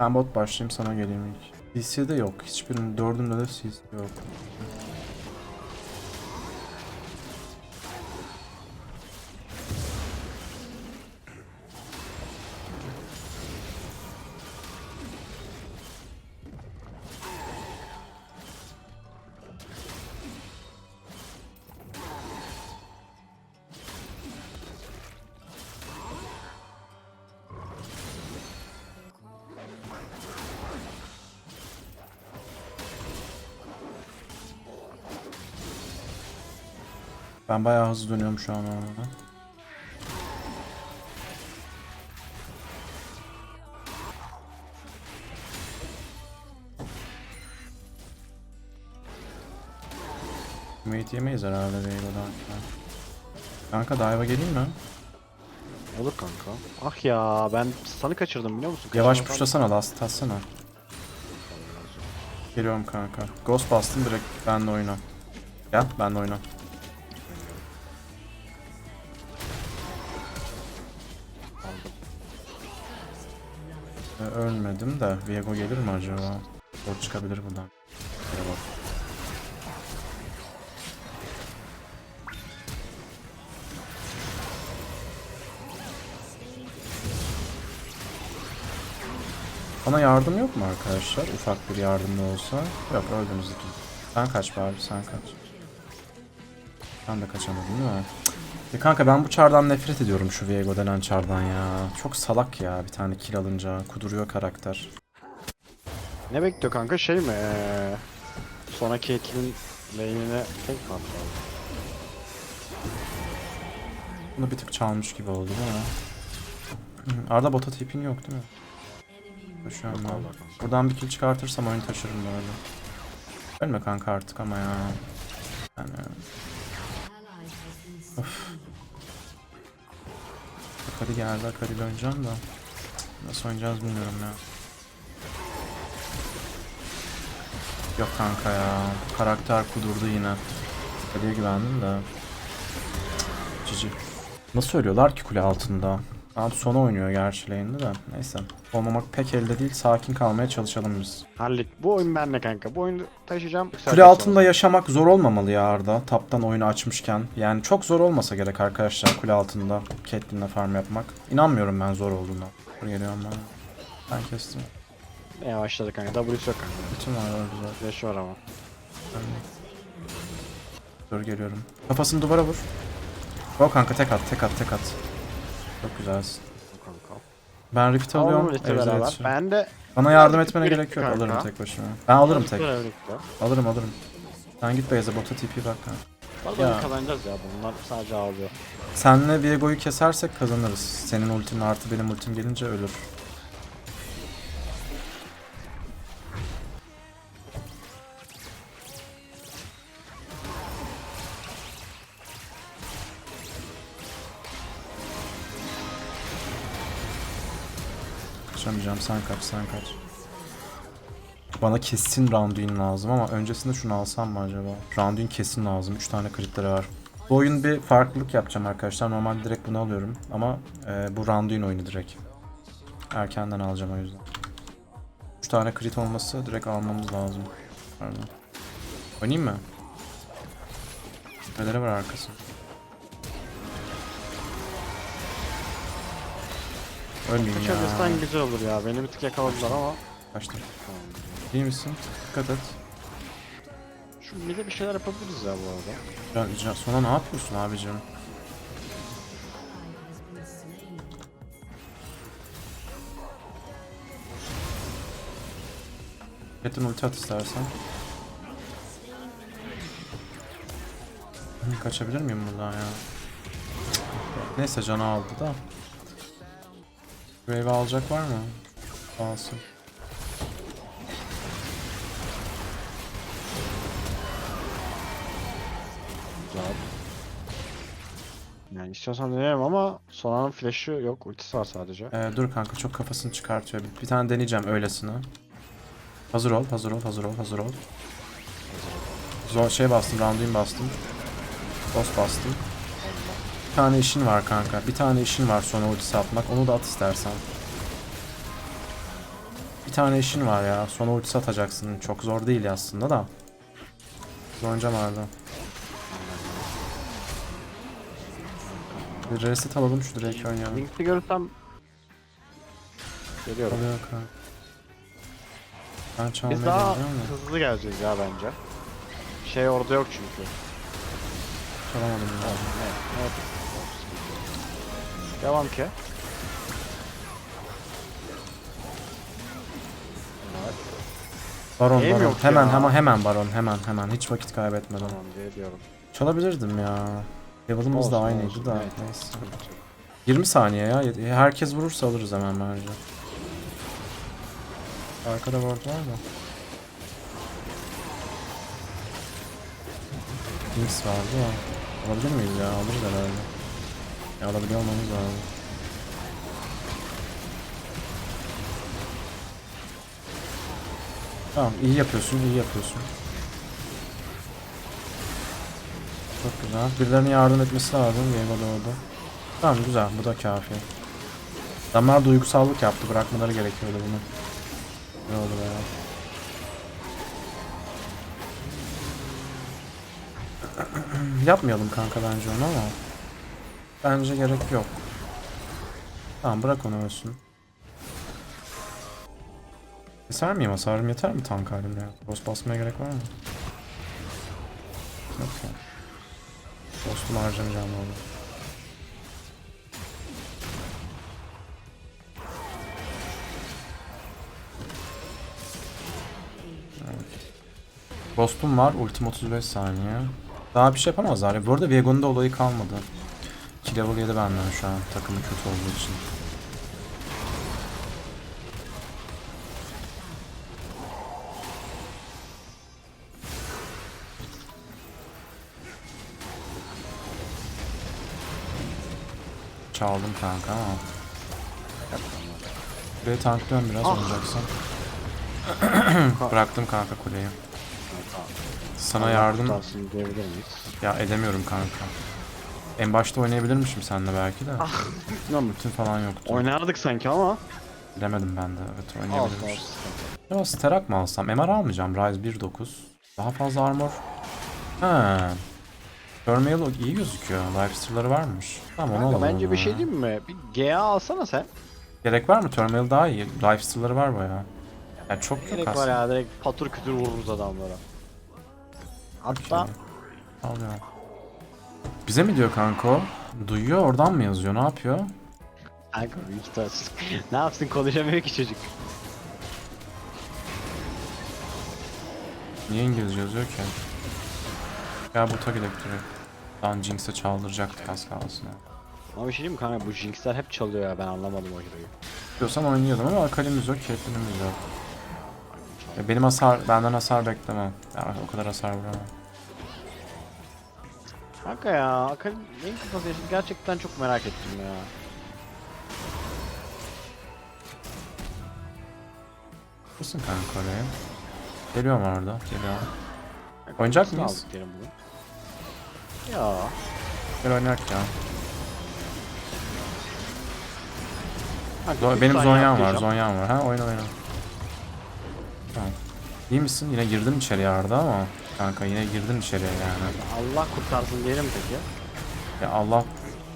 Ben bot başlayayım sana geleyim ilk. CC'de yok. Hiçbirinin dördünde de CC yok. Ben bayağı hızlı dönüyorum şu an ona. Mate yemeyiz herhalde Veigo'dan. Kanka dive'a geleyim mi? Olur kanka. Ah ya ben sanı kaçırdım biliyor musun? Yavaş puşlasana last atsana. Geliyorum kanka. Ghost bastım direkt benle oyna. Gel benle oyna. Ölmedim de Viego gelir mi acaba? Zor çıkabilir buradan. Bak. Bana yardım yok mu arkadaşlar? Ufak bir yardım da olsa. Yok öldünüz ikiniz. Sen kaç bari sen kaç. Ben de kaçamadım değil mi? Ya kanka ben bu çardan nefret ediyorum şu Viego denen çardan ya. Çok salak ya bir tane kill alınca. Kuduruyor karakter. Ne bekliyor kanka şey mi? Ee, sonraki ekibin lane'ine tek mi atmalı? Bunu bir tık çalmış gibi oldu değil mi? Hı, Arda bota tipin yok değil mi? Ben. Vallahi kanka. Buradan bir kill çıkartırsam oyunu taşırım böyle. Ölme kanka artık ama ya. Yani... Of. Akari geldi, Akari ile oynayacağım da. Nasıl oynayacağız bilmiyorum ya. Yok kanka ya. Karakter kudurdu yine. Akari'ye güvendim de. Cici. Nasıl ölüyorlar ki kule altında? Adam sona oynuyor gerçi de. Neyse. Olmamak pek elde değil. Sakin kalmaya çalışalım biz. Hallet. Bu oyun bende kanka. Bu oyunu taşıyacağım. Kule altında yaşamak zor olmamalı ya Arda. Taptan oyunu açmışken. Yani çok zor olmasa gerek arkadaşlar kule altında Caitlyn'le farm yapmak. İnanmıyorum ben zor olduğuna. Dur geliyorum ben. Ben kestim. Yavaşladı kanka. W'su yok kanka. Bütün var öyle güzel. Flash var ama. Dur geliyorum. Kafasını duvara vur. Go kanka tek at tek at tek at. Çok güzelsin. Ben rift alıyorum. Ejder beraber. yetişirim. Ben de Bana yardım etmene gerek yok. kanka. Alırım tek başıma. Ben alırım tek. Alırım alırım. Sen git Beyaz'a bota TP bak kanka. Vallahi Ya. kazanacağız ya. Bunlar sadece ağlıyor. Senle Viego'yu kesersek kazanırız. Senin ultin artı benim ultim gelince ölür. Kaçamayacağım sen kaç sen kaç. Bana kesin Randuin lazım ama öncesinde şunu alsam mı acaba? Randuin kesin lazım. 3 tane kritleri var. Bu oyun bir farklılık yapacağım arkadaşlar. Normalde direkt bunu alıyorum ama e, bu Randuin oyunu direkt. Erkenden alacağım o yüzden. 3 tane crit olması direkt almamız lazım. Pardon. Oynayayım mı? Neleri var arkası? Ölmeyeyim ya. Kaçabilirsen güzel olur ya. Beni bir tık yakaladılar ama. Kaçtım. İyi misin? Dikkat et. Şu mide bir şeyler yapabiliriz ya bu arada. Ya, ya sonra ne yapıyorsun abicim? Yetin ulti at istersen. Kaçabilir miyim buradan ya? Neyse canı aldı da. Wave alacak var mı? Alsın. Güzel. Yani istiyorsan deneyelim ama Sona'nın flash'ı yok. Ultisi var sadece. Ee, dur kanka çok kafasını çıkartıyor. Bir, bir tane deneyeceğim öylesine. Hazır ol, hazır ol, hazır ol, hazır ol. Zor şey bastım, Randuin bastım. Boss bastım. Bir tane işin var kanka. Bir tane işin var sonra ultisi atmak. Onu da at istersen. bir tane işin var ya. Sonra ulti atacaksın. Çok zor değil aslında da. Oynayacağım arada. Bir reset alalım şu direkt oynayalım. Link'i görürsem geliyorum. Oluyor kanka. Ben çalmaya Biz daha hızlı geleceğiz ya bence. Şey orada yok çünkü. çalamadım ya. Evet, evet. Devam ki. Baron Neyim baron. yok Hemen ya? hemen hemen baron hemen hemen. Hiç vakit kaybetmeden. tamam diye diyorum. Çalabilirdim ya. Level'ımız da Olsun, aynıydı olsun, da. evet. Neyse. 20 saniye ya. Herkes vurursa alırız hemen bence. Arkada ward var mı? Jinx vardı ya. Alabilir miyiz ya? Alırız herhalde. Ya alabiliyor olmamız lazım. Tamam iyi yapıyorsun iyi yapıyorsun. Çok güzel. Birilerine yardım etmesi lazım. Viego doğdu. Tamam güzel bu da kafi. Adamlar duygusallık yaptı. Bırakmaları gerekiyordu bunu. Ne oldu be ya? Yapmayalım kanka bence onu ama. Bence gerek yok. Tamam bırak onu ölsün. Keser miyim hasarım yeter mi tank halimle? Boss basmaya gerek var mı? Yok ya. Boss'umu harcamayacağım orada. Ghost'um var. Ultim 35 saniye. Daha bir şey yapamazlar. ya. Bu arada Viego'nun da olayı kalmadı. 2 level 7 benden şu an takımı kötü olduğu için. Çaldım kanka ama. Burayı tanklıyorum biraz Ah. oynayacaksın. Bıraktım kanka kuleyi. Sana yardım ya edemiyorum kanka. En başta oynayabilirmişim seninle belki de. Bilmiyorum. Bütün falan yoktu. Oynardık sanki ama. Bilemedim ben de. Evet oynayabilirmişim. Ya sterak mı alsam? MR almayacağım. Ryze 1.9. Daha fazla armor. He. Terminal iyi gözüküyor. Lifesteal'ları varmış. Tamam onu alalım. bence bir şey diyeyim mi? Bir GA alsana sen. Gerek var mı? Terminal daha iyi. Lifesteal'ları var bayağı. Ya çok yok Gerek var ya direkt patır kütür vururuz adamlara. Hatta. Al ya. Bize mi diyor kanka o? Duyuyor oradan mı yazıyor? Ne yapıyor? kanka büyük ihtimalle- ne yapsın konuşamıyor ki çocuk. Niye İngilizce yazıyor ki? Ya bota gidelim direkt. Lan Jinx'e çaldıracaktık az kalsın. ya. Ama bir şey diyeyim mi kanka bu Jinx'ler hep çalıyor ya ben anlamadım o hero'yu. Diyorsan oynayalım ama Akali'miz yok, Caitlyn'imiz yok. Ya benim hasar, benden hasar beklemem. Ya o kadar hasar vuramam. Kanka ya Akali neyin kafası yaşadı gerçekten çok merak ettim ya. Mısın kanka oraya? Geliyorum orada, geliyorum. Oynayacak mıyız? aldık bunu? Ya Gel oynayak ya. kanka, benim Zonya'm var. Zonya'm var. Ha oyna oyna. Tamam. İyi misin? Yine girdin içeriye Arda ama. Kanka yine girdin içeriye yani. Allah kurtarsın diyelim peki. Ya Allah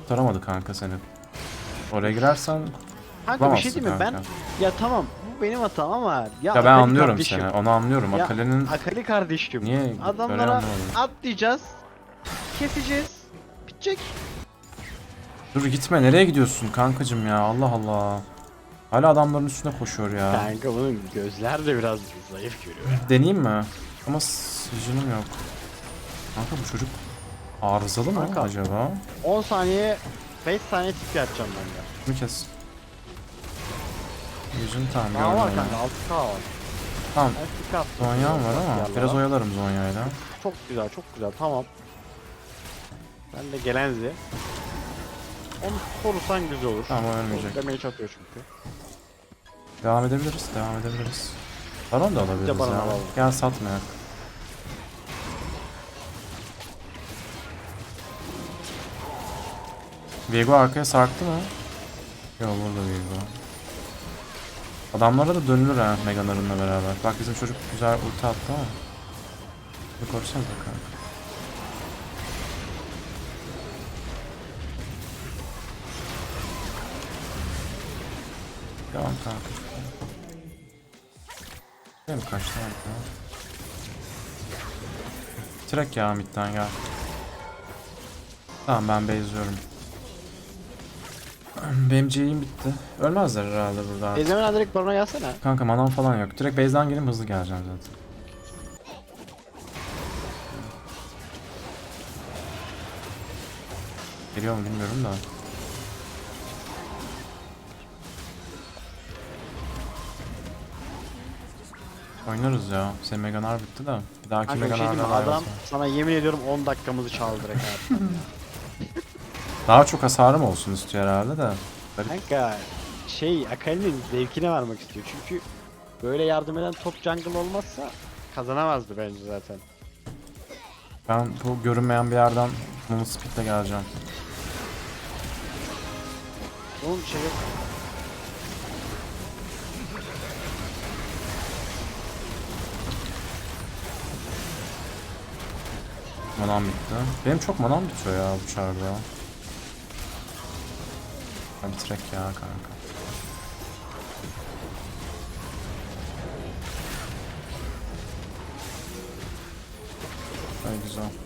kurtaramadı kanka seni. Oraya girersen Kanka bir şey diyeyim mi ben kanka. ya tamam bu benim hatam ama ya, ya ben Akali anlıyorum kardeşim, seni. Onu anlıyorum. Ya, Akali'nin Akali kardeşim. niye Adamlara atlayacağız. Keseceğiz. Bitecek. Dur gitme nereye gidiyorsun kankacım ya Allah Allah. Hala adamların üstüne koşuyor ya. Kanka bunun gözler de biraz zayıf görüyor. Deneyeyim mi? Ama vision'ım yok. Kanka bu çocuk arızalı mı Kanka. acaba? 10 saniye 5 saniye tipi atacağım ben de. Şunu kes. Vision tamam Daha var gördüm onu. kanka 6k var. Tamam Ben tipi attım. Zonya'm var ama Yerlere. biraz oyalarım Zonya'yla. Çok güzel çok güzel tamam. Ben de Gelenzi. Onu korusan güzel olur. Tamam o ölmeyecek. Damage atıyor çünkü. Devam edebiliriz, devam edebiliriz. Baron da alabiliriz Baron ya. alalım. Gel satmayak. Viego arkaya sarktı mı? Yok burada Viego. Adamlara da dönülür ha Meganar'ınla beraber. Bak bizim çocuk güzel ulti attı ama. Bir korsana bakalım. Devam kanka. Değil mi kaçtı kanka? Trek ya midden gel. Tamam ben base'liyorum. Benim C'im bitti. Ölmezler herhalde burada. Ezemeden direkt barona gelsene. Kanka manam falan yok. Direkt base'den gelin hızlı geleceğim zaten. Geliyor mu bilmiyorum da. Oynarız ya. Senin Meganar bitti de. Bir dahaki Kanka bir şey diyeyim mi? Meganar'da Adam sana yemin ediyorum 10 dakikamızı çaldı direkt abi. Daha çok hasarım olsun istiyor herhalde de. Kanka şey Akali'nin zevkine varmak istiyor. Çünkü böyle yardım eden top jungle olmazsa kazanamazdı bence zaten. Ben bu görünmeyen bir yerden Moon Speed'le geleceğim. Oğlum şey yok. Manam bitti. Benim çok manam bitiyor ya bu çarda. Ha bitirek ya kanka. Ay güzel.